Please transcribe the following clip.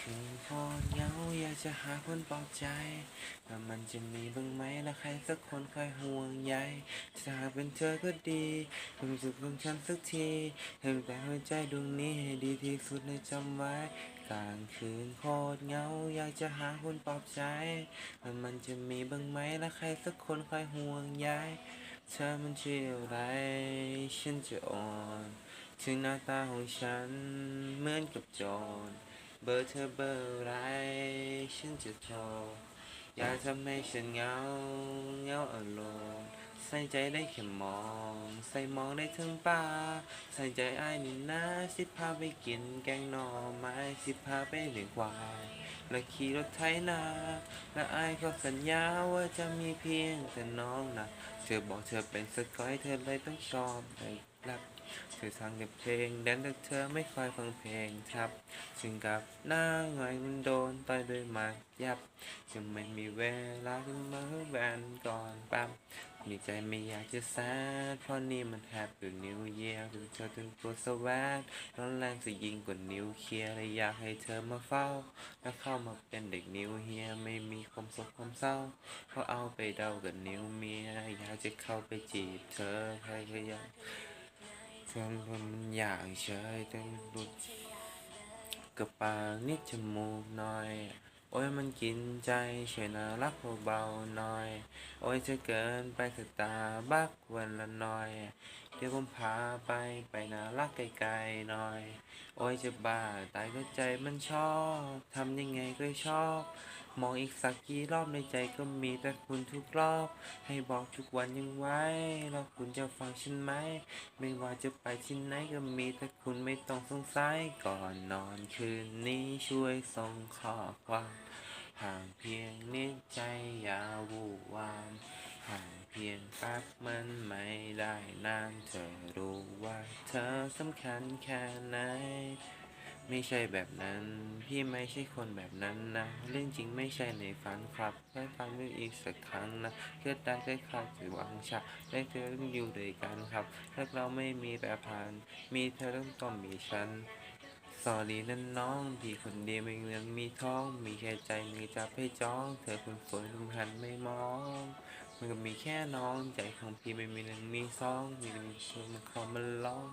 คือพอเหงาอยากจะหาคนปลอบใจว่ามันจะมีบ้างไหมและใครสักคนคอยห่วงใยถ้าหากเป็นเธอก็ดีความสุขของฉันสักทีให้แต่หัวใจดวงนี้ให้ดีที่สุดในจำไว้กลางคืนโคตรเหงาอยากจะหาคนปลอบใจว่ามันจะมีบ้างไหมและใครสักคนคอยห่วงใยเธอมันชื่ออะไรฉันจะอ่อนถึงหน้าตาของฉันเหมือนกับโจร เบอร์เธอเบอร์ไรฉันจะโทรอยากทำให้ฉันเหงาเหงาอารมณ์ใส่ใจได้แค่มอง ใส่มองได้ทั้งป่าใส่ใจไอ้นี่นะสิพาไปกินแกงหน่อไม้สิพาไปเลี้ยงควายและขี่รถไถนา และไอ้ายก็สัญญาว่าจะมีเพียงแต่น้องนะเธอบอกเธอเป็นสกอยเธอเลยต้องชอบเลยรับ เธอสั่งแต่เพลงแดนแต่เธอไม่ค่อยฟังเพลงครับซึ่งกับหน้าหงอยมันโดนต่อยด้วยหมากยับจะไม่มีเวลาที่มาแวนก่อนปั๊บมีใจไม่อยากจะแซดเพราะนี่มันแฮปปี้นิวเยียร์ดูเธอถึงตัวสวัสดร้อนแรงจะยิงกว่านิวเคลียร์เลยอยากให้เธอมาเฝ้า และเข้ามาเป็นเด็กนิวเฮียไม่มีความสุขความเศร้า เพราะเอาไปเดากับนิวเมียอยากจะเข้าไปจีบเธอใครก็อยา กเธอมันอยางเฉยแต่หลุดกระปากนิดจมูกหน่อย โอ้ยมันกินใจช่วยน่ารักเบาๆหน่อย โอ้ยจะเกินไปสตาบักวันละหน่อย เดี๋ยวผมพาไปไปน่ารักไกลๆหน่อย โอ้ยจะบ้าตายก็ใจมันชอบทำยังไงก็ชอบ มองอีกสักกี่รอบในใจก็มีแต่คุณทุกรอบ ให้บอกทุกวันยังไว้แล้วคุณจะฟังฉันไหม ไม่ว่าจะไปที่ไหนก็มีแต่คุณไม่ต้องสงสัยก่อนนอนคืนนี้ช่วยส่งข้อความห่างเพียงนิดใจอย่าวู่วามห่างเพียงแป๊บมันไม่ได้นานเธอรู้ว่าเธอสำคัญแค่ไหน ไม่ใช่แบบนั้น พี่ไม่ใช่คนแบบนั้นนะ เรื่องจริงไม่ใช่ในฝันครับแค่ฟังดูอีกสักครั้งนะเกิดได้แค่ขาดจะหวังชาได้เธอต้องอยู่ด้วยกันครับถ้าเราไม่มีแต่ผ่านมีเธอต้องต้องมีฉันสอรี่นั่นน้องพี่คนเดียวไม่เงินมีท้อง มีแค่ใจมีจับให้จ้อง เธอคนสวยทุกหันไม่มองมันก็มีแค่น้องใจของพี่ไม่มีหนึ่งมีสองมีแต่มีเธอมาคอมันร้อง